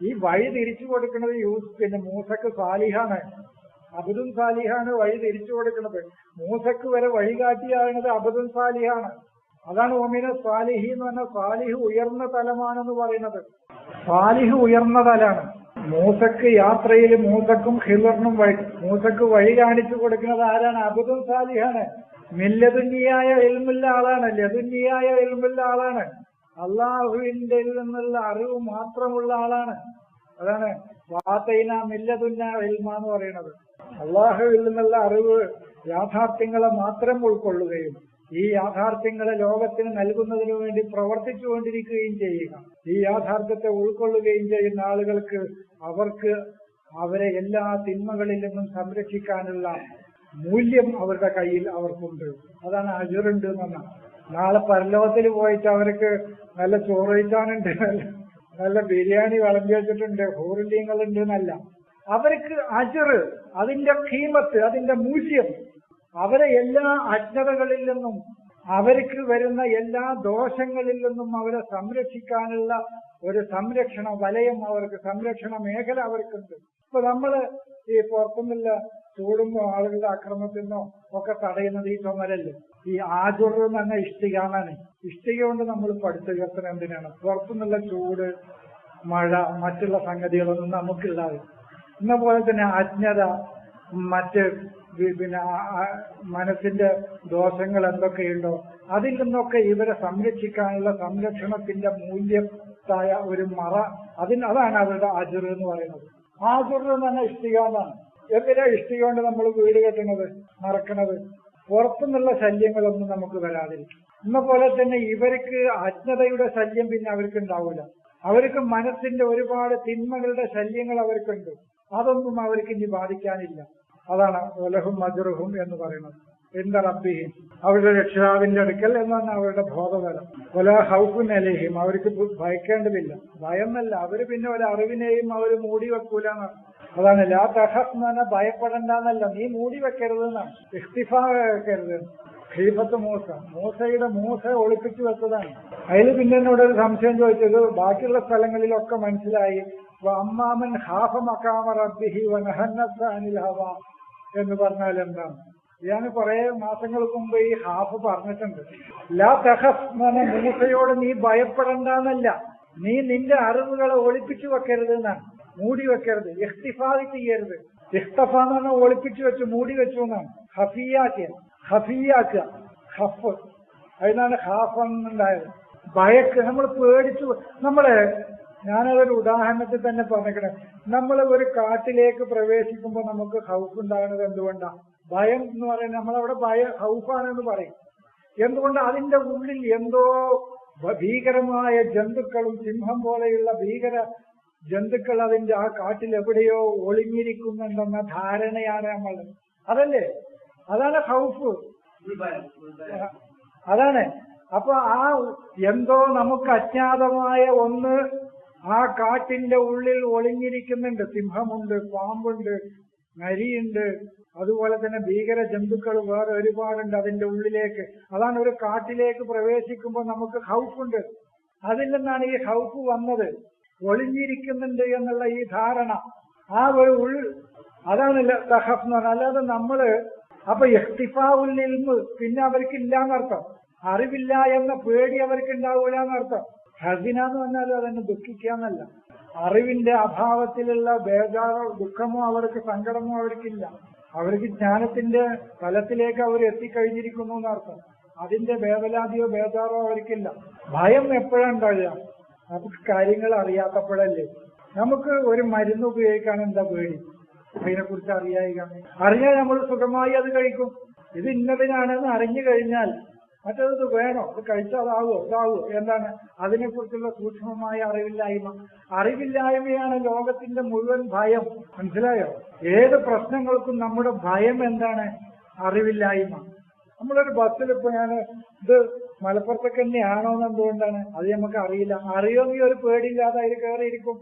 വഴി തിരിച്ചു കൊടുക്കുന്നത് യൂസ് പിന്നെ മൂസക്ക് സാലിഹാണ്. അബുദും സാലിഹാണ് വഴി തിരിച്ചു കൊടുക്കുന്നത്. മൂസക്ക് വരെ വഴികാട്ടിയാകുന്നത് അബുദും സാലിഹാണ്. അതാണ് ഒമിന സാലിഹി എന്ന് പറഞ്ഞാൽ സാലിഹ് ഉയർന്ന തലമാണെന്ന് പറയുന്നത്. സാലിഹ് ഉയർന്ന തലാണ്. മൂസക്ക് യാത്രയിൽ മൂസക്കും ഹിലറിനും വഴി മൂസക്ക് വഴി കാണിച്ചു കൊടുക്കുന്നത് ആരാണ്? അബുദും സാലിഹാണ്. മില്ലതുന്നിയായ എൽമുള്ള ആളാണ്. ലതുന്നിയായ എൽമുള്ള ആളാണ്. അള്ളാഹുവിന്റെ നിന്നുള്ള അറിവ് മാത്രമുള്ള ആളാണ്. അതാണ് വാത്തൈന മില്ലതുന്ന എൽമ എന്ന് പറയുന്നത്. അള്ളാഹുവിൽ നിന്നുള്ള അറിവ് യാഥാർത്ഥ്യങ്ങളെ മാത്രം ഉൾക്കൊള്ളുകയും ഈ യാഥാർത്ഥ്യങ്ങളെ ലോകത്തിന് നൽകുന്നതിന് വേണ്ടി പ്രവർത്തിച്ചുകൊണ്ടിരിക്കുകയും ചെയ്യുക. ഈ യാഥാർത്ഥ്യത്തെ ഉൾക്കൊള്ളുകയും ചെയ്യുന്ന ആളുകൾക്ക് അവർക്ക് അവരെ എല്ലാ തിന്മകളിൽ നിന്നും സംരക്ഷിക്കാനുള്ള മൂല്യം അവരുടെ കയ്യിൽ അവർക്കുണ്ട്. അതാണ് അജുറുണ്ട് എന്ന് നാളെ പരലോകത്തിൽ പോയിട്ട് അവർക്ക് നല്ല ചോറ് കഴിക്കാനുണ്ട് നല്ല ബിരിയാണി വിളമ്പി വെച്ചിട്ടുണ്ട് ഹോറിലിങ്ങളുണ്ട് എന്നല്ല. അവർക്ക് അജറ് അതിന്റെ കീമത്ത് അതിന്റെ മൂല്യം അവരെ എല്ലാ അജ്ഞതകളിൽ നിന്നും അവർക്ക് വരുന്ന എല്ലാ ദോഷങ്ങളിൽ നിന്നും അവരെ സംരക്ഷിക്കാനുള്ള ഒരു സംരക്ഷണ വലയം അവർക്ക് സംരക്ഷണ മേഖല അവർക്കുണ്ട്. ഇപ്പൊ നമ്മൾ ഈ പുറത്തുനിന്നുള്ള ചൂടുമ്പോ ആളുകളുടെ അക്രമത്തിൽ നിന്നോ ഒക്കെ തടയുന്നത് ഈ ചുമരല്ലേ? ഈ ആജുർ തന്നെ ഇഷ്ടികാണാണ് ഇഷ്ടിക കൊണ്ട് നമ്മൾ പഠിച്ച വികസനം എന്തിനാണ്? പുറത്തുനിന്നുള്ള ചൂട് മഴ മറ്റുള്ള സംഗതികളൊന്നും നമുക്കില്ലാതെ. എന്ന പോലെ തന്നെ അജ്ഞത മറ്റ് പിന്നെ മനസ്സിന്റെ ദോഷങ്ങൾ എന്തൊക്കെയുണ്ടോ അതിൽ നിന്നൊക്കെ ഇവരെ സംരക്ഷിക്കാനുള്ള സംരക്ഷണത്തിന്റെ മൂല്യത്തായ ഒരു മറ അതിന് അതാണ് അവരുടെ അജുർ എന്ന് പറയുന്നത്. ആജുർ തന്നെ ഇഷ്ടിക എന്നാണ് എന്തിനാ ഇഷ്ടിക കൊണ്ട് നമ്മൾ വീട് കെട്ടുന്നത് മറക്കണത്? പുറത്തുനിന്നുള്ള ശല്യങ്ങളൊന്നും നമുക്ക് വരാതിരിക്കും. എന്ന പോലെ തന്നെ ഇവർക്ക് അജ്ഞതയുടെ ശല്യം പിന്നെ അവർക്ക് ഉണ്ടാവില്ല അവർക്ക് മനസ്സിന്റെ ഒരുപാട് തിന്മകളുടെ ശല്യങ്ങൾ അവർക്കുണ്ട്. അതൊന്നും അവർക്ക് ഇനി ബാധിക്കാനില്ല. അതാണ് ഒലഹും മജുറുഹും എന്ന് പറയുന്നത്. എന്താ അവരുടെ രക്ഷിതാവിന്റെ അടുക്കൽ എന്നാണ് അവരുടെ ബോധതലം ഒല ഹൗഫുൻ അലേഹിം അവർക്ക് ഭയക്കേണ്ടതില്ല. ഭയമല്ല അവർ പിന്നെ ഒരു അറിവിനെയും അവർ മൂടി വെക്കൂല അതാണ് ലാ തഹഫ് എന്ന് പറഞ്ഞാൽ ഭയപ്പെടണ്ടെന്നല്ല നീ മൂടി വെക്കരുത് എന്നാണ് ഇഖ്തിഫ വെക്കരുത്. ഖീഫത്ത് മൂസ മൂസയുടെ മൂസ ഒളിപ്പിച്ചു വെച്ചതാണ്. അതിൽ പിന്നെ എന്നോട് ഒരു സംശയം ചോദിച്ചത് ബാക്കിയുള്ള സ്ഥലങ്ങളിലൊക്കെ മനസ്സിലായി അമ്മാമൻ ഹാഫ മക്കാമ റബ്ബിഹി അനിൽ ഹവ എന്ന് പറഞ്ഞാൽ എന്താണ്? ഞാൻ കുറെ മാസങ്ങൾക്ക് മുമ്പ് ഈ ഹാഫ് പറഞ്ഞിട്ടുണ്ട്. ലാ തഹഫ് എന്ന് മൂസയോട് നീ ഭയപ്പെടണ്ടെന്നല്ല. നീ നിന്റെ അറിവുകളെ ഒളിപ്പിച്ചു വെക്കരുത് എന്നാണ്. മൂടി വെക്കരുത്. ഇഖ്തിഫാദ് ചെയ്യരുത്. ഇഖ്തഫ എന്ന് പറഞ്ഞാൽ ഒളിപ്പിച്ചു വെച്ച് മൂടി വെച്ചു എന്നാണ്. ഹഫിയാക്കിയ ഹഫിയാക്കുക ഹഫ് അതിനാണ് ഹാഫ് എന്നുണ്ടായത്. ഭയക്ക് നമ്മൾ പേടിച്ചു. നമ്മൾ ഞാനതൊരു ഉദാഹരണത്തിൽ തന്നെ പറഞ്ഞേക്കണേ. നമ്മൾ ഒരു കാട്ടിലേക്ക് പ്രവേശിക്കുമ്പോൾ നമുക്ക് ഹൗഫ് ഉണ്ടാകുന്നത് എന്തുകൊണ്ടാണ് ഭയം എന്ന് പറയുന്നത് നമ്മളവിടെ ഭയ ഹൗഫാണെന്ന് പറയും. എന്തുകൊണ്ട് അതിന്റെ ഉള്ളിൽ എന്തോ ഭീകരമായ ജന്തുക്കളും സിംഹം പോലെയുള്ള ഭീകര ജന്തുക്കൾ അതിന്റെ ആ കാട്ടിൽ എവിടെയോ ഒളിഞ്ഞിരിക്കുന്നുണ്ടെന്ന ധാരണയാണ് നമ്മൾ. അതല്ലേ? അതാണ് ഹൗഫ്. അതാണ്. അപ്പൊ ആ എന്തോ നമുക്ക് അജ്ഞാതമായ ഒന്ന് ആ കാട്ടിന്റെ ഉള്ളിൽ ഒളിഞ്ഞിരിക്കുന്നുണ്ട്. സിംഹമുണ്ട് പാമ്പുണ്ട് നരിയുണ്ട് അതുപോലെ തന്നെ ഭീകര ജന്തുക്കൾ വേറെ ഒരുപാടുണ്ട് അതിന്റെ ഉള്ളിലേക്ക്. അതാണ് ഒരു കാട്ടിലേക്ക് പ്രവേശിക്കുമ്പോൾ നമുക്ക് ഹൗഫുണ്ട് അതിൽ നിന്നാണ് ഈ ഹൗഫ് വന്നത്. ഒളിഞ്ഞിരിക്കുന്നുണ്ട് എന്നുള്ള ഈ ധാരണ. ആ ഒരു ഉൾ അതാണ് എന്ന് അല്ലാതെ നമ്മൾ അപ്പൊ ഇഖ്തിഫാഉൽ ഇൽമ് പിന്നെ അവർക്ക് ഇല്ലാന്നർത്ഥം. അറിവില്ല എന്ന പേടി അവർക്ക് ഉണ്ടാവൂല എന്നർത്ഥം. ഹസിന എന്ന് പറഞ്ഞാലും അതന്നെ ദുഃഖിക്കാന്നല്ല അറിവിന്റെ അഭാവത്തിലുള്ള ബേജാറോ ദുഃഖമോ അവർക്ക് സങ്കടമോ അവർക്കില്ല. അവർക്ക് ജ്ഞാനത്തിന്റെ തലത്തിലേക്ക് അവർ എത്തിക്കഴിഞ്ഞിരിക്കുന്നു എന്നർത്ഥം. അതിന്റെ വേവലാതിയോ ബേജാറോ അവർക്കില്ല. ഭയം എപ്പോഴാണ് നമുക്ക് കാര്യങ്ങൾ അറിയാത്തപ്പോഴല്ലേ. നമുക്ക് ഒരു മരുന്ന് ഉപയോഗിക്കാൻ എന്താ പേടി? അതിനെ കുറിച്ച് അറിയായിക? അറിഞ്ഞാൽ നമ്മൾ സുഖമായി അത് കഴിക്കും. ഇത് ഇന്നതിനാണെന്ന് അറിഞ്ഞു കഴിഞ്ഞാൽ മറ്റേത് വേണോ? അത് കഴിച്ചാൽ അതാവോ ഇതാവോ? എന്താണ്? അതിനെക്കുറിച്ചുള്ള സൂക്ഷ്മമായ അറിവില്ലായ്മ. അറിവില്ലായ്മയാണ് ലോകത്തിന്റെ മുഴുവൻ ഭയം. മനസ്സിലായോ? ഏത് പ്രശ്നങ്ങൾക്കും നമ്മുടെ ഭയം എന്താണ്? അറിവില്ലായ്മ. നമ്മളൊരു ബസ്സിൽ ഇപ്പൊ ഞാൻ ഇത് മലപ്പുറത്തൊക്കെ തന്നെയാണോ എന്ന് എന്തുകൊണ്ടാണ്? അത് നമുക്ക് അറിയില്ല. അറിയുമെങ്കിൽ ഒരു പേടിയില്ലാതെ അതിൽ കയറിയിരിക്കും.